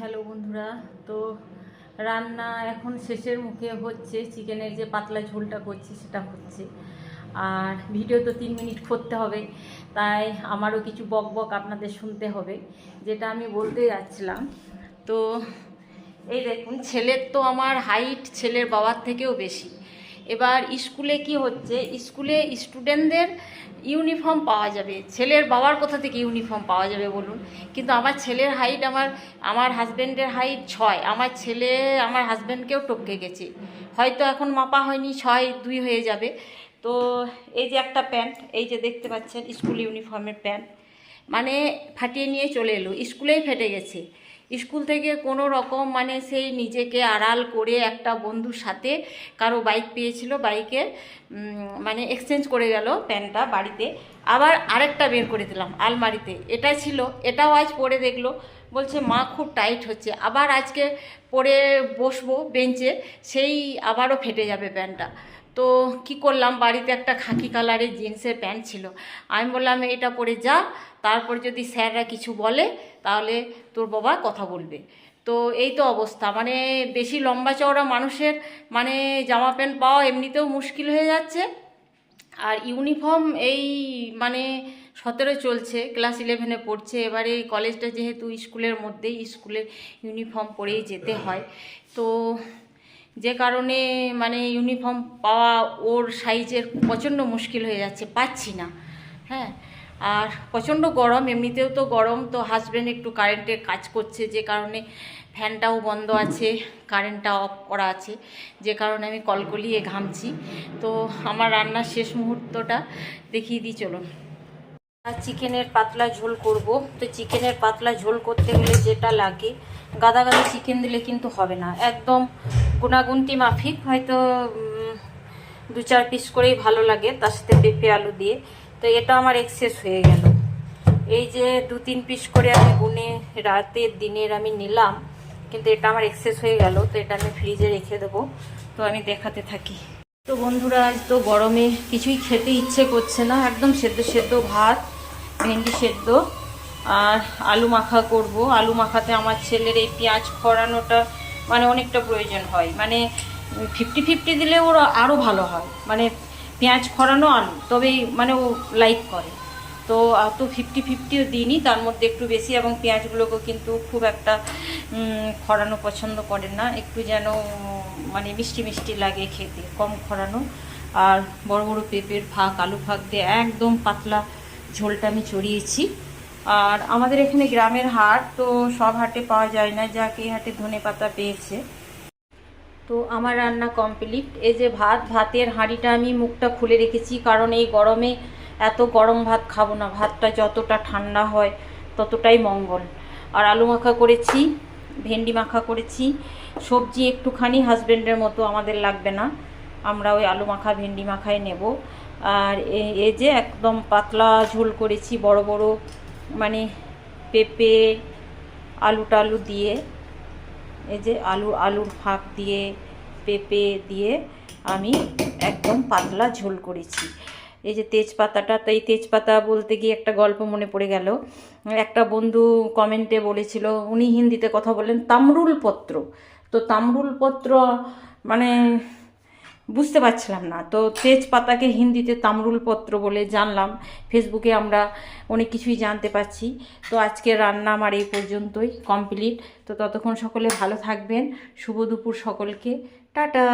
Hello বন্ধুরা, তো রান্না এখন শেষের মুখে হচ্ছে, চিকেনের যে পাতলা ঝোলটা করছি সেটা হচ্ছে। আর ভিডিও তো তিন মিনিট করতে হবে, তাই আমারও কিছু বক বক আপনাদের শুনতে হবে, যেটা আমি বলতে যাচ্ছিলাম। তো এই দেখুন, ছেলের তো আমার হাইট ছেলের বাবার থেকেও বেশি। এবার স্কুলে কি হচ্ছে? স্কুলে স্টুডেন্টদের ইউনিফর্ম পাওয়া যাবে। ছেলের বাবার কোথা থেকে ইউনিফর্ম পাওয়া যাবে বলুন? কিন্তু আমার ছেলের হাইট আমার আমার হাজব্যান্ডের হাইট ছয়। আমার ছেলে, আমার হাজব্যান্ডকেও টপকে গেছে। হয়তো এখন মাপা হয়নি, ছয়, দুই হয়ে যাবে। তো এই যে একটা প্যান্ট এই যে দেখতে পাচ্ছেন স্কুল ইউনিফর্মের প্যান্ট মানে ফাটিয়ে নিয়ে চলে এলো। স্কুলেই ফেটে গেছে। স্কুল থেকে কোনো রকম মানে সেই নিজেকে আড়াল করে একটা বন্ধুর সাথে কারও বাইক পেয়েছিল বাইকে মানে এক্সচেঞ্জ করে গেল প্যান্টটা বাড়িতে। আবার আরেকটা বের করে দিলাম আলমারিতে। এটা ছিল, এটাও আজ পরে দেখল। বলছে, মা, খুব টাইট হচ্ছে। আবার আজকে পরে বসবো বেঞ্চে সেই আবারও ফেটে যাবে প্যান্টটা। তো কি করলাম? বাড়িতে একটা খাকি কালারের জিন্সের প্যান্ট ছিল। আমি বললাম, এটা পরে যা, তারপর যদি স্যাররা কিছু বলে, তাহলে তোর বাবা কথা বলবে। তো এই তো অবস্থা। মানে বেশি লম্বা চওড়া মানুষের মানে জামা প্যান্ট পাওয়া এমনিতেও মুশকিল হয়ে যাচ্ছে। আর ইউনিফর্ম এই মানে সতেরো চলছে, ক্লাস ইলেভেনে পড়ছে। এবারে কলেজটা যেহেতু স্কুলের মধ্যেই, স্কুলের ইউনিফর্ম পরেই যেতে হয়। তো যে কারণে মানে ইউনিফর্ম পাওয়া ওর সাইজের প্রচণ্ড মুশকিল হয়ে যাচ্ছে, পাচ্ছি না। হ্যাঁ আর প্রচণ্ড গরম, এমনিতেও তো গরম, তো হাজব্যান্ড একটু কারেন্টে কাজ করছে, যে কারণে ফ্যানটাও বন্ধ আছে কারেন্টটা অফ করা আছে, যে কারণে আমি কলকলিয়ে ঘামছি। তো আমার রান্নার শেষ মুহূর্তটা দেখিয়ে দিই, চলুন। চিকেনের পাতলা ঝোল করব। তো চিকেনের পাতলা ঝোল করতে গেলে যেটা লাগে গাদা গাদা চিকেন দিলে কিন্তু হবে না। একদম গুণাগুন্তি মাফিক, হয়তো দু চার পিস করেই ভালো লাগে, তার সাথে পেঁপে, আলু দিয়ে। তো এটা আমার এক্সেস হয়ে গেল। এই যে দু তিন পিস করে আমি গুনে রাতের দিনের আমি নিলাম, কিন্তু এটা আমার এক্সেস হয়ে গেল, তো এটা আমি ফ্রিজে রেখে দেবো। তো আমি দেখাতে থাকি। তো বন্ধুরা, আজ তো গরমে কিছুই খেতে ইচ্ছে করছে না। একদম সেদ্ধ সেদ্ধ ভাত, ভেন্ডি সেদ্ধ। আর আলু মাখা করব। আলু মাখাতে আমার ছেলের এই পেঁয়াজ খরানোটা মানে অনেকটা প্রয়োজন হয়। মানে ফিফটি ফিফটি দিলে ওর আরও ভালো হয়। মানে পেঁয়াজ খড়ানো আলু, তবেই মানে ও লাইক করে। তো অত ফিফটি ফিফটিও দিইনি, তার মধ্যে একটু বেশি এবং পেঁয়াজগুলোকেও কিন্তু খুব একটা খরানো পছন্দ করেন না। একটু যেন মানে মিষ্টি মিষ্টি লাগে খেতে, কম খরানো আর বড় বড় পেঁপের ফাঁক আলু ফাঁক দিয়ে একদম পাতলা ঝোলটা আমি চড়িয়েছি। আর আমাদের এখানে গ্রামের হাট, তো সব হাটে পাওয়া যায় না, যাকে হাটে ধনে পাতা পেয়েছে। তো আমার রান্না কমপ্লিট। এই যে ভাত, ভাতের হাঁড়িটা আমি মুখটা খুলে রেখেছি, কারণ এই গরমে এত গরম ভাত খাব না। ভাতটা যতটা ঠান্ডা হয়, ততটাই মঙ্গল। আর আলু মাখা করেছি, ভেন্ডি মাখা করেছি। সবজি একটুখানি হাজব্যান্ডের মতো আমাদের লাগবে না। আমরা ওই আলু মাখা, ভেন্ডি মাখাই নেব। আর এই যে একদম পাতলা ঝোল করেছি, বড় বড় মানে পেঁপে, আলু টালু দিয়ে, এই যে আলু, আলুর ফাঁক দিয়ে, পেঁপে দিয়ে আমি একদম পাতলা ঝোল করেছি। এই যে তেজপাতাটা, তো এই তেজপাতা বলতে গিয়ে একটা গল্প মনে পড়ে গেল। একটা বন্ধু কমেন্টে বলেছিল, উনি হিন্দিতে কথা বললেন, তামরুল পত্র। তো তামরুল পত্র মানে বুঝতে পারছিলাম না। তো তেজপাতাকে হিন্দিতে তামরুল পত্র বলে জানলাম। ফেসবুকে আমরা অনেক কিছুই জানতে পারছি। তো আজকে রান্না আমার এই পর্যন্তই কমপ্লিট। তো ততক্ষণ সকলে ভালো থাকবেন। শুভ দুপুর সকলকে। টাটা!